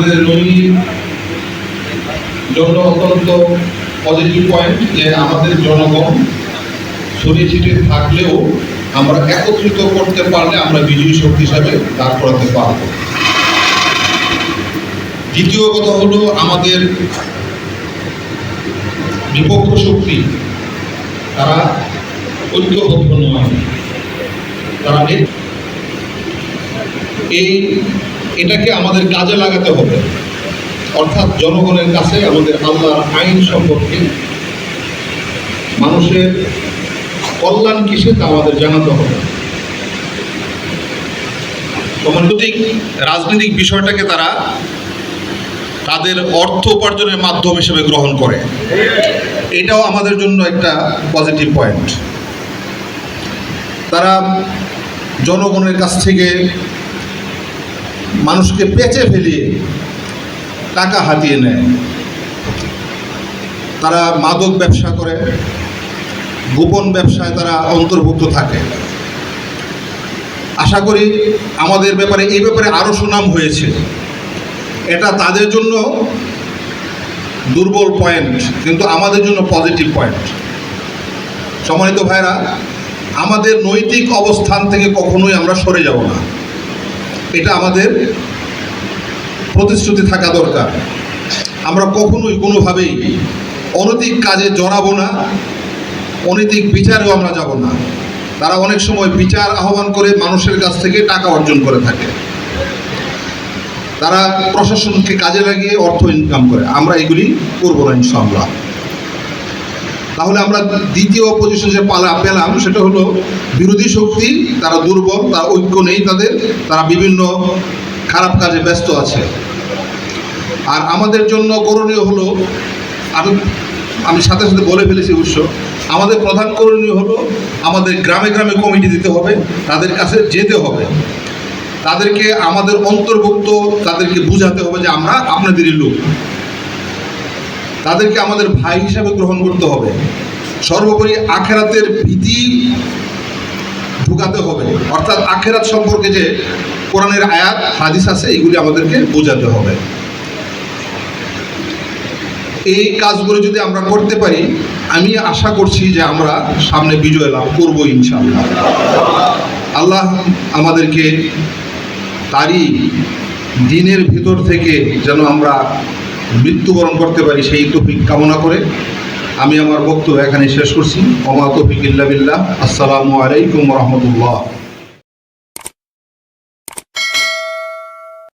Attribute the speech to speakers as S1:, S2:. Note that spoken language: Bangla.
S1: আমাদের রোহিণীর জন্য অত্যন্ত পজিটিভ পয়েন্ট যে আমাদের জনগণ ছড়িয়ে ছিটিয়ে থাকলেও আমরা একত্রিত করতে পারলে আমরা বিজয়ী শক্তি হিসাবে দাঁড় করাতে পারব। দ্বিতীয় কথা হলো আমাদের বিপক্ষ শক্তি, তারা ঐক্যবদ্ধ নয়। তারা এই এটাকে আমাদের কাজে লাগাতে হবে। অর্থাৎ জনগণের কাছে আমাদের আল্লাহর আইন সম্পর্কে মানুষের কল্যাণ কিসে তা আমাদের জানাতে হবে। সমানুতিক রাজনৈতিক বিষয়টাকে তারা তাদের অর্থ উপার্জনের মাধ্যম হিসেবে গ্রহণ করে। এটাও আমাদের জন্য একটা পজিটিভ পয়েন্ট তারা জনগণের কাছ থেকে মানুষকে পেঁচে ফেলিয়ে টাকা হাতিয়ে নেয়। তারা মাদক ব্যবসা করে, গোপন ব্যবসায় তারা অন্তর্ভুক্ত থাকে। আশা করি আমাদের ব্যাপারে, এই ব্যাপারে আরও সুনাম হয়েছে। এটা তাদের জন্য দুর্বল পয়েন্ট কিন্তু আমাদের জন্য পজিটিভ পয়েন্ট সম্মানিত ভাইরা, আমাদের নৈতিক অবস্থান থেকে কখনোই আমরা সরে যাব না। এটা আমাদের প্রতিশ্রুতি থাকা দরকার। আমরা কখনোই কোনোভাবেই অনৈতিক কাজে জড়াবো না, অনৈতিক বিচারেও আমরা যাব না। তারা অনেক সময় বিচার আহ্বান করে মানুষের কাছ থেকে টাকা অর্জন করে থাকে। তারা প্রশাসনকে কাজে লাগিয়ে অর্থ ইনকাম করে। আমরা এগুলি করব না ইনশাআল্লাহ। তাহলে আমরা দ্বিতীয় পজিশন যে পালা পেলাম, সেটা হলো বিরোধী শক্তি, তারা দুর্বল, তার ঐক্য নেই তাদের, তারা বিভিন্ন খারাপ কাজে ব্যস্ত আছে। আর আমাদের জন্য করণীয় হলো, আমি আমি সাথে সাথে বলে ফেলেছি অবশ্য, আমাদের প্রধান করণীয় হলো আমাদের গ্রামে গ্রামে কমিটি দিতে হবে, তাদের কাছে যেতে হবে। তাদেরকে আমাদের অন্তর্ভুক্ত, তাদেরকে বুঝাতে হবে যে আমরা আপনাদেরই লোক। তাদেরকে আমাদের ভাই হিসাবে গ্রহণ করতে হবে। সর্বোপরি আখেরাতের ভীতি ঢুকাতে হবে। অর্থাৎ আখেরাত সম্পর্কে যে কোরআনের আয়াত, হাদিস আছে, এগুলি আমাদেরকে বোঝাতে হবে। এই কাজগুলো যদি আমরা করতে পারি, আমি আশা করছি যে আমরা সামনে বিজয় লাভ করব ইনশাআল্লাহ। আল্লাহ আমাদেরকে তারই দিনের ভিতর থেকে যেন আমরা মৃত্যুবরণ করতে পারি সেই তফিক কামনা করে আমি আমার বক্তব্য এখানে শেষ করছি। অমা তফিক বিল্লাহ। আসসালামু আলাইকুম রহমতুল্লাহ।